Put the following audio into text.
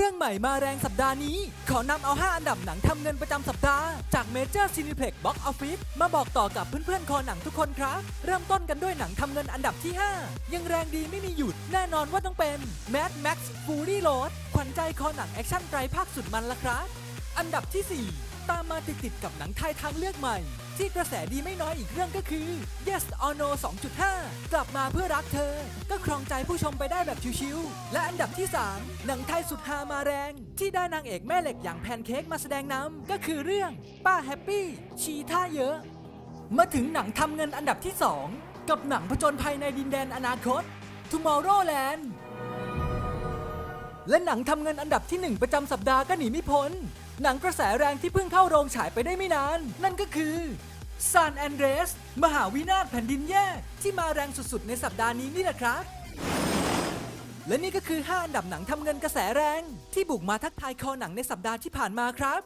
รื่องใหม่มาแรงสัปดาห์นี้ ขอนำเอา 5 อันดับหนังทำเงินประจำสัปดาห์ จากเมเจอร์ซีนิเพล็กบ็อกออฟฟิศมาบอกต่อกับเพื่อนๆ คอหนังทุกคนครับ เริ่มต้นกันด้วยหนังทำเงินอันดับที่ 5 ยังแรงดีไม่มีหยุดแน่นอนว่าต้องเป็น Mad Max Fury Road วัญใจคอหนังแอคชั่นไตรภาคสุดมันละครับ อันดับที่ 4 ตามมาติดๆกับหนังไทยทางเลือกใหม่ ที่กระแสดีไม่น้อยอีกเรื่องก็คือ Yes or No 2.5 กลับมาเพื่อรักเธอ ก็ครองใจผู้ชมไปได้แบบชิวๆ และอันดับที่ 3 หนังไทยสุดฮามาแรง ที่ได้นางเอกแม่เหล็กอย่างแพนเค้กมาแสดงนำก็คือเรื่องป้าแฮปปี้ชีท่าเยอะ มาถึงหนังทำเงินอันดับที่ 2 กับหนังผจญภัยในดินแดนอนาคต Tomorrowland และหนังทำเงินอันดับที่ 1 ประจำสัปดาห์ก็หนีไม่พ้น หนังกระแสแรงที่เพิ่งเข้าโรงฉายไปได้ไม่นาน นั่นก็คือซานแอนเดรส มหาวินาศแผ่นดินแยกที่มาแรงสุดๆ ในสัปดาห์นี้นี่แหละครับ และนี่ก็คือ 5 อันดับหนังทำเงินกระแสแรง ที่บุกมาทักทายคอหนังในสัปดาห์ที่ผ่านมาครับ